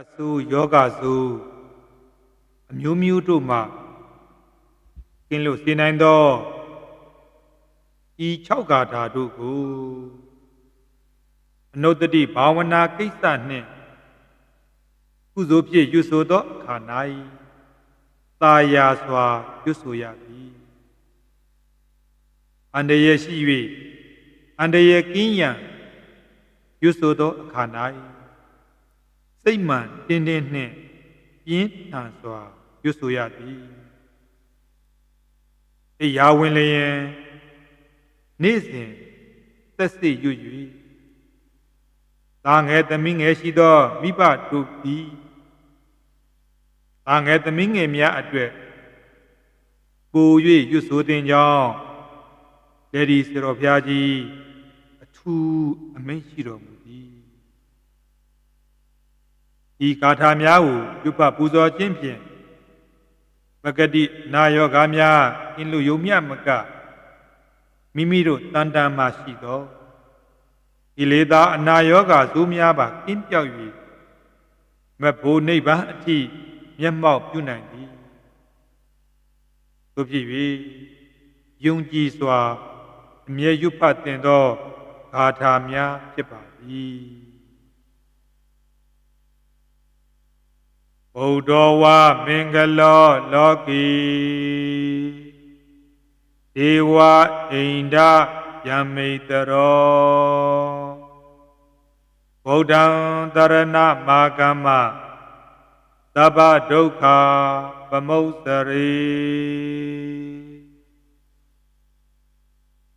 တ်ဆိုးယောဂဆိုးအမျိုးမျိုးတို့မှကင်းလို့စေနိုင်သောဤ6ဂါထာတို့ကိုအနုတ္တိဘာဝနာကိစ္စနှင့်ကုသိုလ်ဖြင့်ရွဆိုသောအခါ၌တာယာစွာရွဆိုရသည်အန္တရာယ်ရှိ၍အန္တရာယ်ကင်းရန်ရွဆိုသောအခါ၌ စိတ်မှန်တင်းတင်းနှင့်ပြင်းထန်စွာရွဆိုရသည်အေးရာဝင်လျင်နေ့စဉ်သက်စိရွ၍သာငယ်သမီးငယ်ရှိသောမိဘတို့သည်သာငယ်သမီးငယ်များအတွက်ပို၍ရွဆိုတင်ကြောင်းဒေဒီစေတော်ဘုရားကြီးအထူးအမိန့်ရှိတော်မူသည် ဤဂါထာများကိုပြုပပူဇော်ခြင်းဖြင့်မဂတိနာယောဂါများအင်းလူယုံမြမကမိမိတို့တန်တန်မှရှိသောဤလေသာအနာယောဂါဇိုးများပါကင်းပြောက်၍မဘိုးနိဗ္ဗာန်အထိမျက်မှောက်ပြုနိုင်သည်သို့ဖြစ်၍ယုံကြည်စွာအမြဲရွတ်ဖတ်တင်သောဂါထာများဖြစ်ပါသည် ဗုဒ္ဓဝါမင်္ဂလောလောကီဒေဝအိန္ဒယမိတရောဗုဒ္ဓံတရဏမာကမ္မသဗ္ဗဒုက္ခပမုစ္စရိ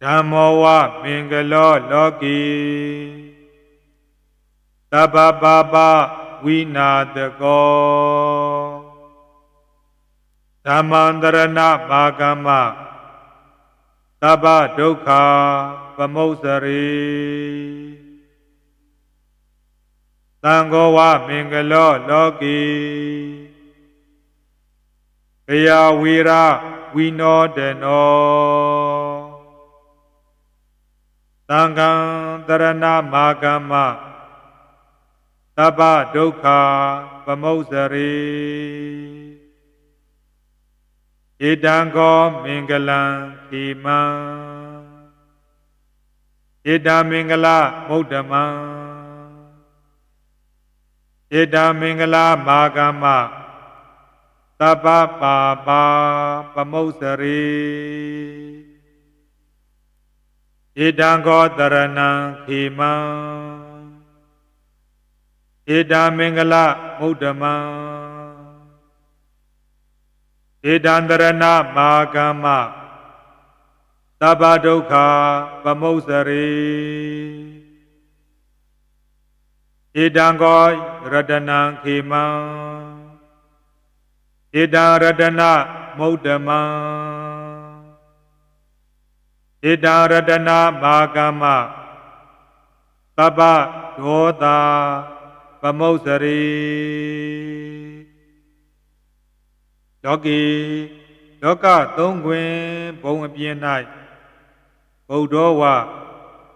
ဓမ္မောဝမင်္ဂလောလောကီသဗ္ဗပါပ ဝိနာတကောဓမ္မန္တရဏမာကမ္မသဗ္ဗဒုက္ခပမုစ္စရိသံဃောဝမင်္ဂလောလောကီဘယဝီရဝိနောတနောသံဃံတရဏမာကမ္မ သဗ္ဗဒုက္ခပမုစ္စရိဧတံကောမင်္ဂလံခေမံဧတမင်္ဂလမௌဒမံဧတမင်္ဂလမာကမ္မသဗ္ဗပါပါပမုစ္စရိဧတံကောတရဏံခေမံ ဧတမင်္ဂလမௌဒမံဧတံတရဏမာကမ္မသဗ္ဗဒုက္ခပမုစ္စရိဧတံကောရတနံခေမံဧတံရတနမௌဒမံဣတရတနာမာကမ္မသဗ္ဗဒောတာ ပမုစ္စရိလောကီလောကသုံးခွင်ဘုံအပြင်း၌ဗုဒ္ဓဝ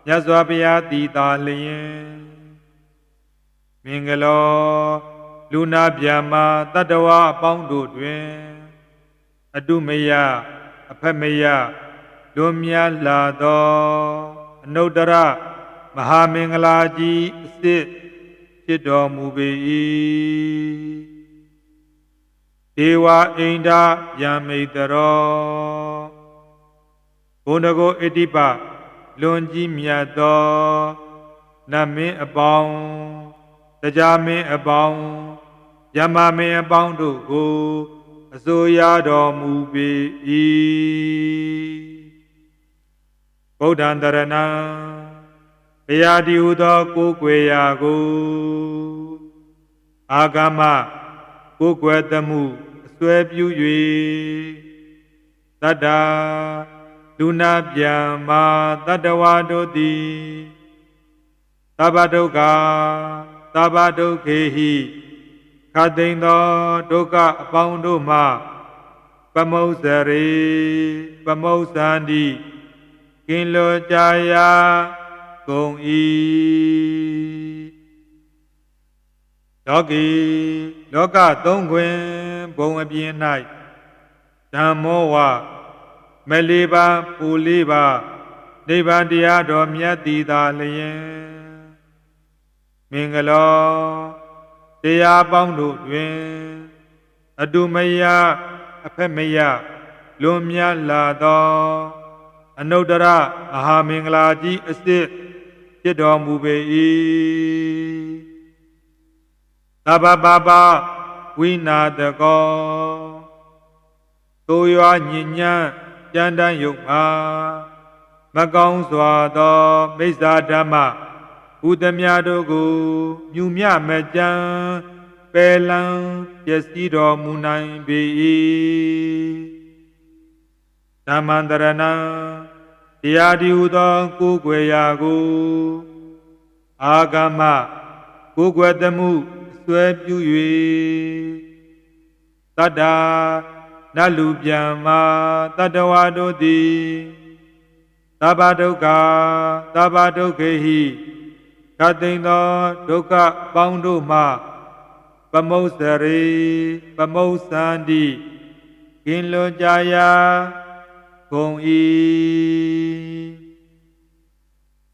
မြတ်စွာဘုရားတည်တာလျင်မင်္ဂလောလူနာဗျာမာတတ္တဝအပေါင်းတို့တွင်အတုမယအဖက်မယလွန်မြတ်လာသောအနုတ္တရမဟာမင်္ဂလာကြီးအစစ် ဖြစ်တော်မူပေ၏ဒေဝအိန္ဒယမိတရောဘုန်းတကိုအဋ္ဌိပလွန်ကြီးမြတ်သောနတ်မင်းအပေါင်းတရားမင်းအပေါင်းယမမင်းအပေါင်းတို့ကိုအစိုးရတော်မူပေ၏ဗုဒ္ဓံတရဏံ ဘုရားဒီဟုသောကိုယ်ွယ်ရာကိုအာဂမကိုယ်ွယ်သမှုအစွဲပြု၍တတ္တာလူနာပြန်မာတတ္တဝါတို့သည်သဗ္ဗဒုက္ခသဗ္ဗဒုက္ခေဟိခတိန်သောဒုက္ခအပေါင်းတို့မှပမုစ္ဆရေပမုစ္ဆန္တိကင်လိုကြရာ ကုန်၏လောကီလောကသုံးခွင်ဘုံအပြင်၌ဓမ္မောဝမလေးပါပူလေးပါနိဗ္ဗာန်တရားတော်မြတ်တည်သာလျင်မင်္ဂလောတရားပေါင်းတို့တွင်အတုမယအဖက်မယလွန်မြတ်လာသောအနုတ္တရမဟာမင်္ဂလာကြီးအစစ် ဖြစ်တော်မူပေ၏သဗ္ဗပါပဝိနာတကောသိုးရွာညဉ့်ညံ့ကြမ်းတမ်းယုတ်မှာမကောင်းစွာသောမိစ္ဆာဓမ္မဥဒမြတို့ကိုမြူမြမကြံပယ်လံပျက်စီးတော်မူနိုင်ပေ၏ဓမ္မန္တရဏံ တရားဒီဟုသောကိုယ်ွယ်ရာကိုအာဂမကိုယ်ွယ်သမှုအစွဲပြု၍တတ္တာနတ်လူပြန်မာတတ္တဝါတို့သည်သဗ္ဗဒုက္ခသဗ္ဗဒုက္ခေဟိခတ်သိမ်းသောဒုက္ခပေါင်းတို့မှပမုစရေပမုစန္တိကင်လွန်ကြရာ ဂုံဤ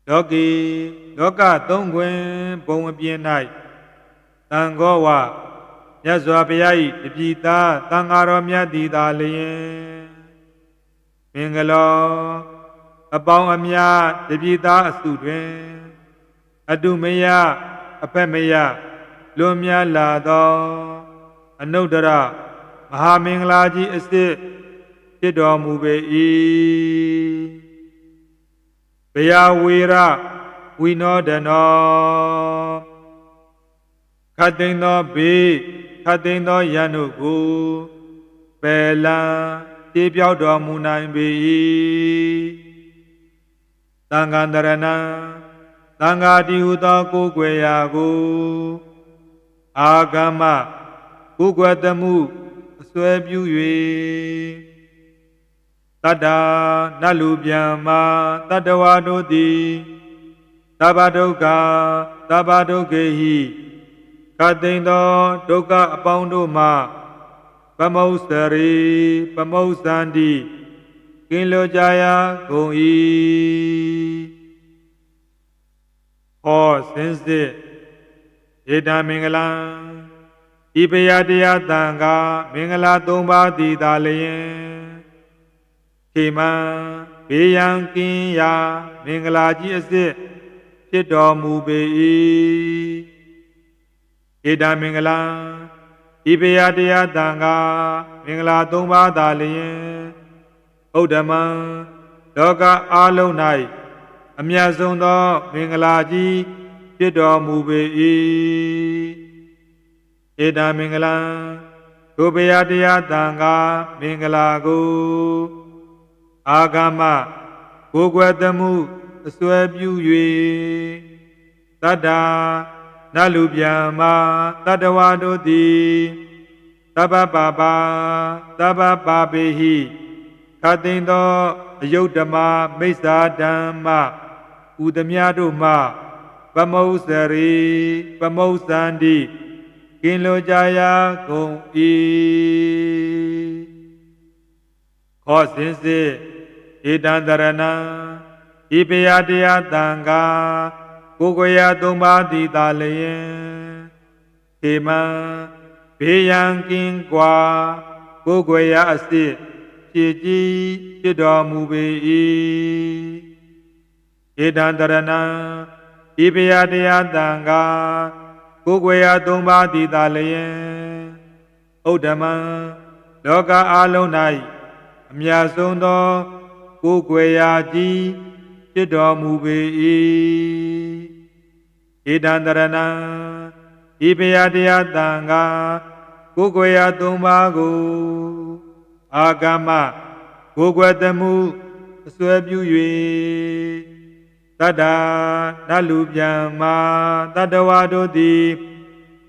လောကီလောကသုံးခွင်ဘုံအပြင်၌တန်ခောဝမြတ်စွာဘုရား၏တပိသားတန်ဃာတော်မြတ်သည်သာလျင်မင်္ဂလောအပေါင်းအများတပိသားအစုတွင်အတုမယအဖက်မယလွန်များလာသောအနုတ္တရမဟာမင်္ဂလာကြီးအစစ် ဖြစ်တော်မူပေ၏ဘယဝေရဝိနောဒနောခတ်သိမ်းသောဘေးခတ်သိမ်းသောယန္တုကိုပယ်လံပြေပြောက်တော်မူနိုင်ပေ၏သံဃာတရဏံသံဃာတိဟုသောကိုယ်ွယ်ရာကိုအာဂမကိုယ်ွယ်သမှုအစွဲပြု၍ တတ္တာနတ်လူပြန်မာတတ္တဝါတို့သည်သဗ္ဗဒုက္ခသဗ္ဗဒုက္ခေဟိခတ်သိမ်းသောဒုက္ခအပေါင်းတို့မှပမုစရေပမုစန္တိကင်းလွတ်ကြရာဂုံ၏ဟောစင်စစ်ဧတမင်္ဂလံဤပယတရားတန်ကမင်္ဂလာ၃ပါးတည်သာလျင် ခေမံဘေးရန်ကင်းရာမင်္ဂလာကြီးအစစ်ဖြစ်တော်မူပေ၏ဧတမင်္ဂလံဤပယတရားတန်ကမင်္ဂလာ၃ပါးသာလျင်ဥဒ္ဓမံလောကအားလုံး၌အမြတ်ဆုံးသောမင်္ဂလာကြီးဖြစ်တော်မူပေ၏ဧတမင်္ဂလံဒုပယတရားတန်ကမင်္ဂလာကို အာဂမကိုယ်ွယ်သမှုအစွဲပြု၍တတ္တာနတ်လူပြန်မာတတ္တဝါတို့သည်သဗ္ဗပါပါသဗ္ဗပါပေဟိခတ်သိမ်းသောအယုဒ္ဓမမိစ္ဆာဓမ္မဥဒမြတို့မှပမုစရေပမုစန္တိကင်လိုကြရာကုန်၏ ခောစင်စစ်ဧတံတရဏံဤပယတရားတန်ကာကိုယ်ကိုယ်ရာသုံးပါးတည်သာလျင်ခေမံဘေးရန်ကင်းကွာကိုယ်ကိုယ်ရာအစစ်ဖြစ်ကြည်ဖြစ်တော်မူပေ၏ဧတံတရဏံဤပယတရားတန်ကာကိုယ်ကိုယ်ရာသုံးပါးတည်သာလျင်ဥဒ္ဓမံလောကအားလုံး၌ အမြတ်ဆုံးသောကိုယ်ွယ်ရာကြီးဖြစ်တော်မူပေ၏ဣဒံတရဏံဤပယတရားတန်ကာကိုယ်ွယ်ရာသုံးပါးကို အာဂမကိုယ်ွယ်သမှုအစွဲပြု၍တတ္တာနတ်လူပြန်မာတတ္တဝါတို့သည်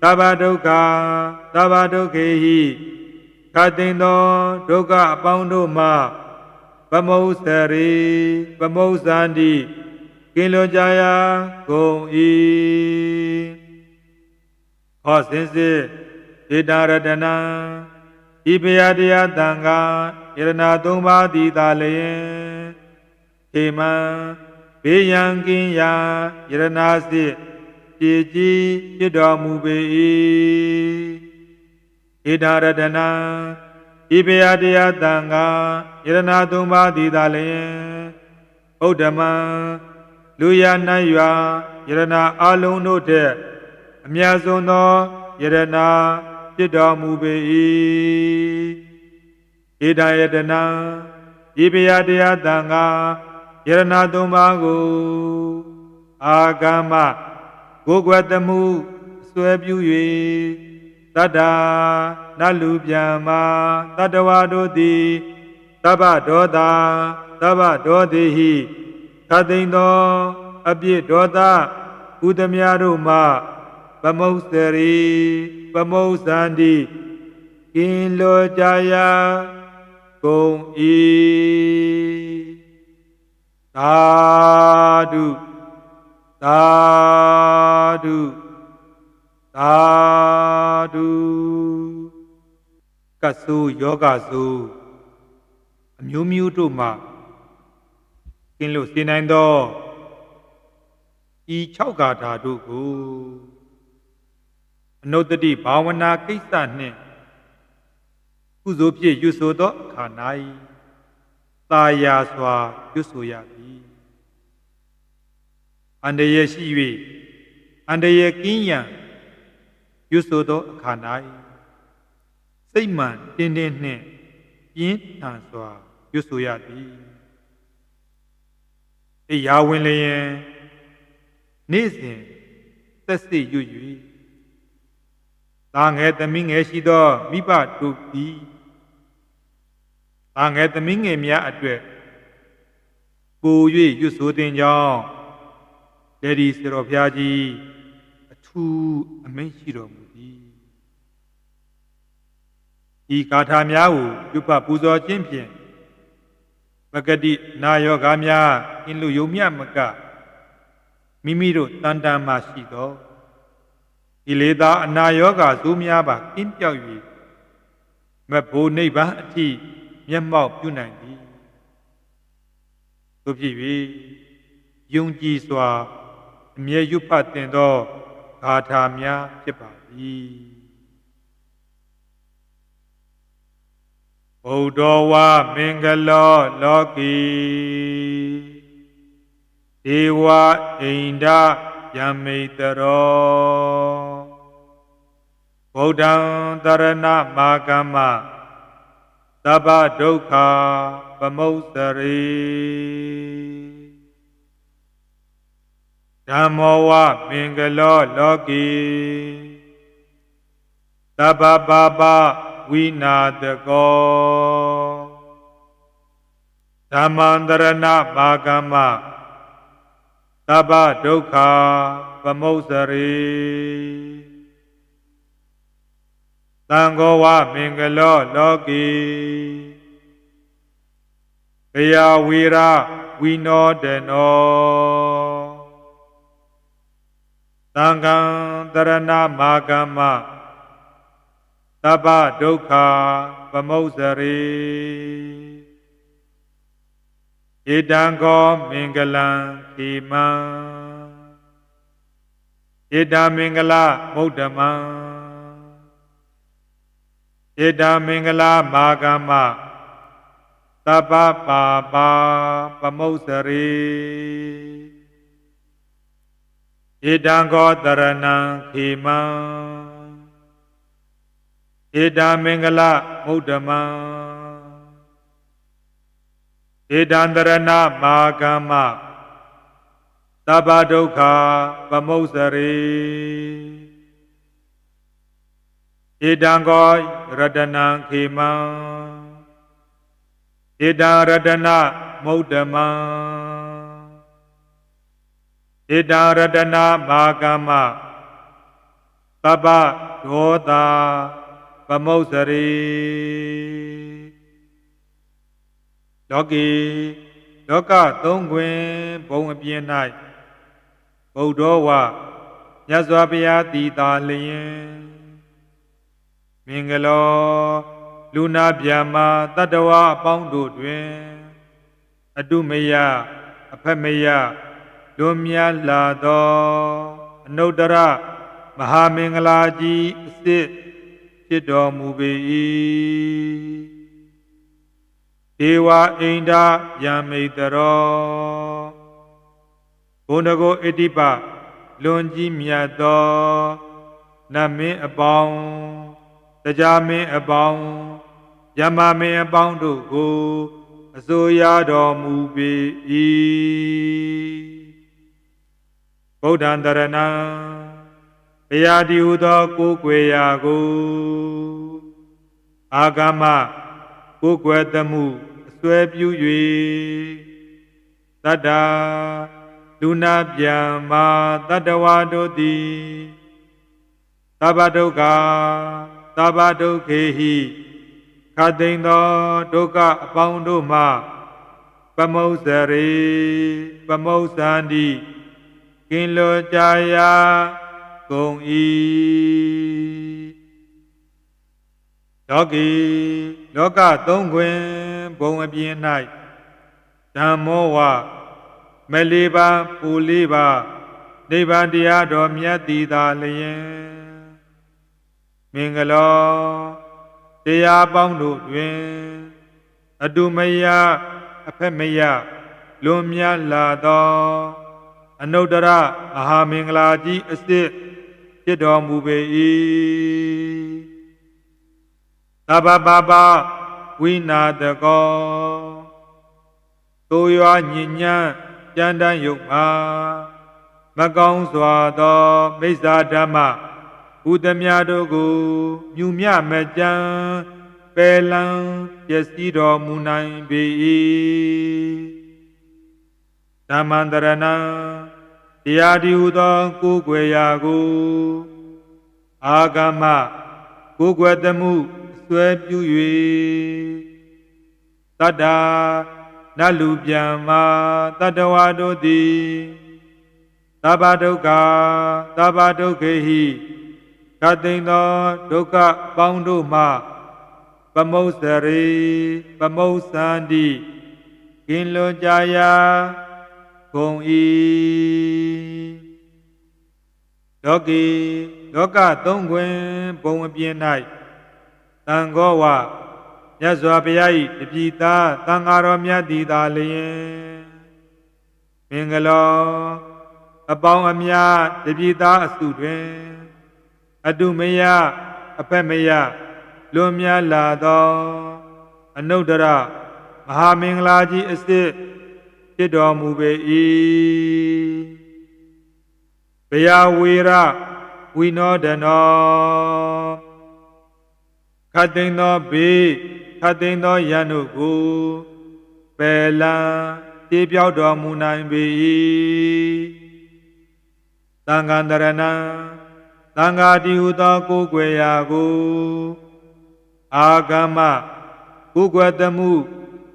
သဗ္ဗဒုက္ခသဗ္ဗဒုက္ခေဟိ ခတ်သိမ်းသောဒုက္ခအပေါင်းတို့မှပမုစရေပမုစန္တိကင်လွန်ကြရာဂုံဤဟောစင်စစ်ဧတာရတနံဤဘယတရားတံဃာယရနာသုံးပါးသည်သာလျင်ခေမံဘေးရန်ကင်းရာယရနာစစ်ပြည်ကြီးဖြစ်တော်မူပေ၏ ဧတာရတနံဤဘယတရားတံဃာယရနာသုံးပါးသည်သာလျင်ဗုဒ္ဓမံလူရနတ်ရွာယရနာအလုံးတို့ထက်အမြတ်ဆုံးသောယရနာဖြစ်တော်မူပေ၏ဧတယတနာဤဘယတရားတံဃာယရနာသုံးပါးကိုအာဂမကိုယ်ွယ်တမှုအစွဲပြု၍ တတ္တာနတ်လူပြန်မာတတ္တဝါတို့သည်သဗ္ဗဒောတာသဗ္ဗဒောတိဟိသသိမ့်သော အပြစ်ဒေါသဥဒမြတို့မှပမုတ်စရီပမုတ်စန္တိကင်းလောကြရာကုန်ဤသာဓုသာဓု သာဓုကဆုယောဂဆုအမျိုးမျိုးတို့မှကင်းလို့စေနိုင်သောဤ6ဂါထာတို့ကိုအနုတ္တိဘာဝနာကိစ္စနှင့်ကုသိုလ်ဖြင့်ရွဆိုသောအခါ၌တာယာစွာရွဆိုရသည်အန္တရာယ်ရှိ၍အန္တရာယ်ကင်းရန် ရွဆိုသောအခါ၌စိတ်မှန်တင်းတင်းနှင့်ပြင်းထန်စွာရွဆိုရသည်အေရာဝင်လျင်နေ့စဉ်သက်စစ်ရွ၍သာငယ်သမီးငယ်ရှိသောမိဘတို့သည်သာငယ်သမီးငယ်များအတွက်ပို၍ရွဆိုတင်ကြောင်းဒေဒီစေတော်ဘုရားကြီးအထူးအမိန့်ရှိတော်မူသည် ဤဂါထာများကိုပြုပပူဇော်ခြင်းဖြင့်ပဂတိနာယောဂါများအင်းလူယုံမြမကမိမိတို့တန်တန်မှရှိသောကိလေသာအနာယောဂါဇိုးများပါကင်းပြောက်၍မဘိုးနိဗ္ဗာန်အထိမျက်မှောက်ပြုနိုင်သည်သို့ဖြစ်၍ယုံကြည်စွာအမြဲရွတ်ဖတ်တင်သောဂါထာများဖြစ်ပါသည် ဗုဒ္ဓဝါမင်္ဂလောလောကီဒေဝအိန္ဒယမိတရောဗုဒ္ဓံတရဏမာကမ္မသဗ္ဗဒုက္ခပမုစ္စရိဓမ္မောဝမင်္ဂလောလောကီသဗ္ဗပါပ ဝိနာတကောဓမ္မန္တရဏမာကမ္မသဗ္ဗဒုက္ခပမုစ္စရိသံဃောဝမင်္ဂလောလောကီဘယဝီရဝိနောတနောသံဃံတရဏမာကမ္မ သဗ္ဗဒုက္ခပမုစ္စရိဧတံကောမင်္ဂလံခေမံဧတမင်္ဂလမௌဒ္ဓမံဧတမင်္ဂလမာဂမသဗ္ဗပါပါပမုစ္စရိဧတံကောတရဏံခေမံ ဧတမင်္ဂလမௌဒ္ဓမံဧတံတရဏမာကမ္မသဗ္ဗဒုက္ခပမုစ္စရိဧတံကောရတနံခေမံဧတံရတနမௌဒ္ဓမံဧတံရတနမာကမ္မသဗ္ဗဒောတာပ မုစ္စရိလောကီလောကသုံးခွင်ဘုံအပြင်း၌ဗုဒ္ဓဝမြတ်စွာဘုရားတည်တာလျင်မင်္ဂလောလူနာဗျာမာတတ္တဝအပေါင်းတို့တွင်အတုမယအဖက်မယလွန်မြတ်လာသောအနုတ္တရမဟာမင်္ဂလာကြီးအစစ် ဖြစ်တော်မူပေ၏ဒေဝအိန္ဒာယံမိတရောဘုန်းတကိုဣတိပလွန်ကြီးမြတ်သောနတ်မင်းအပေါင်းတရားမင်းအပေါင်းယမမင်းအပေါင်းတို့ကိုအစိုးရတော်မူပေ၏ဗုဒ္ဓံတရဏံ ဘုရားဒီဟုသောကိုယ်ွယ်ရာကိုအာဂမကိုယ်ွယ်သမှုအစွဲပြု၍တတ္တာလူနာဗျံမာတတ္တဝါတို့သည်သဗ္ဗဒုက္ခသဗ္ဗဒုက္ခေဟိခတ်သိမ်းသောဒုက္ခအပေါင်းတို့မှပမုစရေပမုစန္တိကင်လောကြရာ ကုန်၏ယောဂီလောကသုံးခွင်ဘုံအပြင်၌ဓမ္မောဝမလေးပါပူလေးပါနိဗ္ဗာန်တရားတော်မြတ်တည်သာလျင်မင်္ဂလောတရားပေါင်းတို့တွင်အတုမယအဖက်မယလွန်မြတ်လာသောအနုတ္တရမဟာမင်္ဂလာကြီးအစစ် ဖြစ်တော်မူပေ၏သဗ္ဗပါပဝိနာတကောသို့ရွာညဉ့်ညံ့ကြမ်းတမ်းယုတ်မှာမကောင်းစွာသောမိစ္ဆာဓမ္မဘုဒ္ဓမြတ်တို့ကိုမြူမြမကြံပယ်လံပျက်စီးတော်မူနိုင်ပေ၏ဓမ္မန္တရဏံ တရားဒီဟုသောကိုယ်ွယ်ရာကိုအာဂမကိုယ်ွယ်သမှုအစွဲပြု၍တတ္တာနတ်လူပြန်မာတတ္တဝါတို့သည်သဗ္ဗဒုက္ခသဗ္ဗဒုက္ခေဟိကတိန်သောဒုက္ခအပေါင်းတို့မှပမုစရေပမုစန္တိကင်လွန်ကြရာ ကုန်၏လောကီလောကသုံးခွင်ဘုံအပြင်း၌တန်ခောဝမြတ်စွာဘုရား၏တပိသားတန်ဃာတော်မြတ်သည်သာလျင်မင်္ဂလောအပေါင်းအများတပိသားအစုတွင်အတုမယအဖက်မယလွန်မြတ်လာသောအနုတ္တရမဟာမင်္ဂလာကြီးအစစ် ဖြစ်တော်မူပေ၏ဘယဝေရဝိနောဒနောခတ်သိမ်းသောဘေးခတ်သိမ်းသောယန္တုကိုပယ်လံတေးပြောက်တော်မူနိုင်ပေ၏သံဃာတရဏံသံဃာတိဟုသောကိုယ်ွယ်ရာကိုအာဂမကိုယ်ွယ်သမှု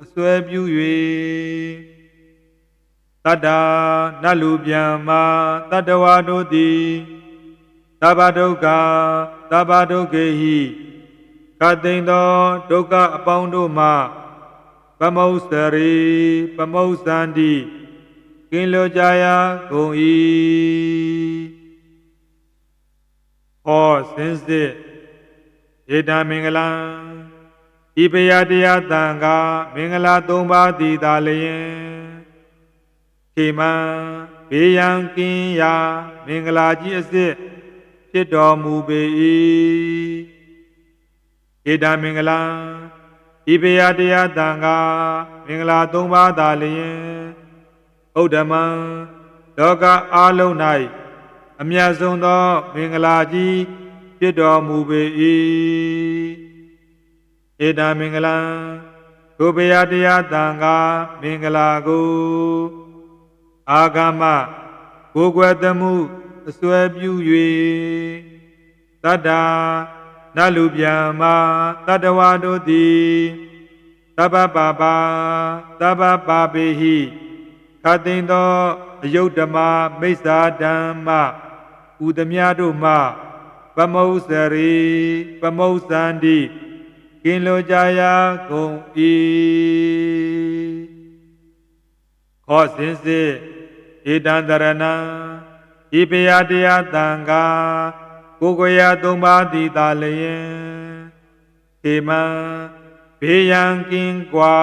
အစွဲပြု၍ တတ္တာနတ်လူပြန်မာတတ္တဝါတို့သည်သဗ္ဗဒုက္ခသဗ္ဗဒုက္ခေဟိကတိန်သောဒုက္ခအပေါင်းတို့မှပမုစရေပမုစန္တိကင်းလွကြရာကုန်၏ဟောစင်စစ်ဧတမင်္ဂလံဤပယတရားတန်ကမင်္ဂလာ၃ပါးတည်သာလျင် ခေမံဘေးရန်ကင်းရာမင်္ဂလာကြီးအစစ်ဖြစ်တော်မူပေ၏ဧတမင်္ဂလံဤပယတရားတန်ကမင်္ဂလာ၃ပါးသာလျင်ဥဒ္ဓမံလောကအားလုံး၌အမြတ်ဆုံးသော မင်္ဂလာကြီးဖြစ်တော်မူပေ၏ဧတမင်္ဂလံဒုပယတရားတန်ကမင်္ဂလာကို အာဂမကိုယ်ွယ်သမှုအစွဲပြု၍တတ္တာနတ်လူပြန်မာတတ္တဝါတို့သည်တပ္ပပါပါတပ္ပပါပေဟိခတ်သိမ်းသောအယုတ်ဓမ္မမိစ္ဆာဓမ္မဥသမြတို့မှပမုစရီပမုစန္တိကင်လိုကြရာကုန်၏ခောစင်စစ် ဧတံတရဏံဤပယတရားတံဃာကိုယ်ကိုယ်ရာသုံးပါးသည်သာလျင်ေမံဘေးရန်ကင်းကွာ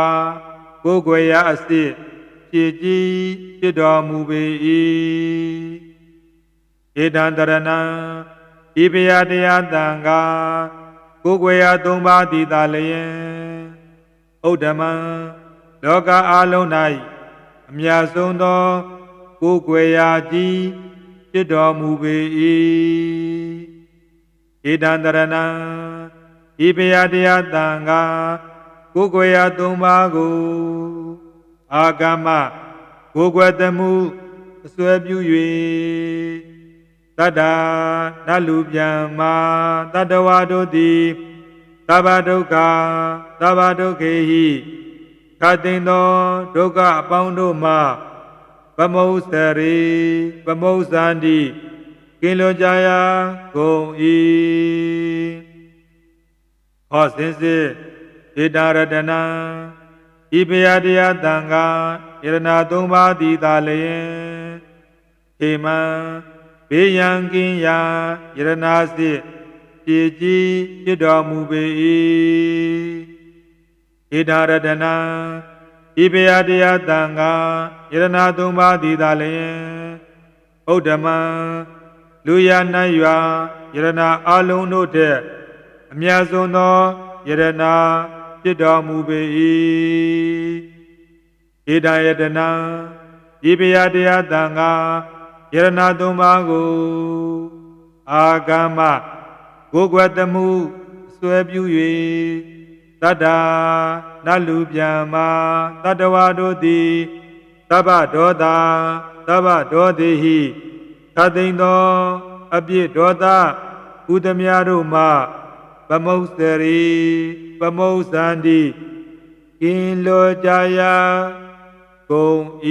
ကိုယ်ကိုယ်ရာအစစ်ဖြည့်ကြည်ဖြစ်တော်မူပေ၏ဧတံတရဏံဤပယတရားတံဃာကိုယ်ကိုယ်ရာသုံးပါးသည်သာလျင်ဥဒ္ဓမံလောကအာလုံး၌အမြတ်ဆုံးသော ကိုယ်ကိုယ်ရာကြီးဖြစ်တော်မူပေ၏ဧတံတရဏံဤပယတရားတံဃာကိုယ်ကိုယ်ရာသုံးပါးကိုအာဂမကိုယ်ွယ်သမှုအစွဲပြု၍တတ္တာနတ်လူပြန်မာတတ္တဝါတို့သည်သဗ္ဗဒုက္ခသဗ္ဗဒုက္ခေဟိခတ်သိမ်းသောဒုက္ခအပေါင်းတို့မှ ပမုစရီပမုစန္တိကင်းလွန်ကြရာကုန်၏ဟောစင်စစ်ဧတာရတနာဤပယတရားတံဃာယရနာသုံးပါးသည်သာလျင်ဟေမံဘေးရန်ကင်းရာယရနာစစ်ပြေကြီးဖြစ်တော်မူပေ၏ဧတာရတနာ ဤပယတရားတံဃာယရနာသုံးပါးသည်သာလျင်ဥဒ္ဓမံလူရနတ်ရွာယရနာအလုံးတို့ထက်အမြတ်ဆုံးသောယရနာဖြစ်တော်မူပေ၏ဣဒာယတနာဤပယတရားတံဃာယရနာသုံးပါးကိုအာဂမကိုယ်ွယ်သမှုဆွဲပြု၍ တတ္တာနတ်လူပြန်မာတတ္တဝါတို့သည်သဗ္ဗဒောတာသဗ္ဗဒောတိဟိသသိမ့်သော အပြစ်ဒေါသဥဒမြတို့မှပမုစရီပမုစန္တိကင်းလောကြရာကုန်၏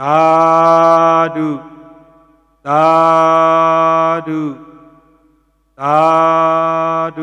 သာဓုသာဓု 나루.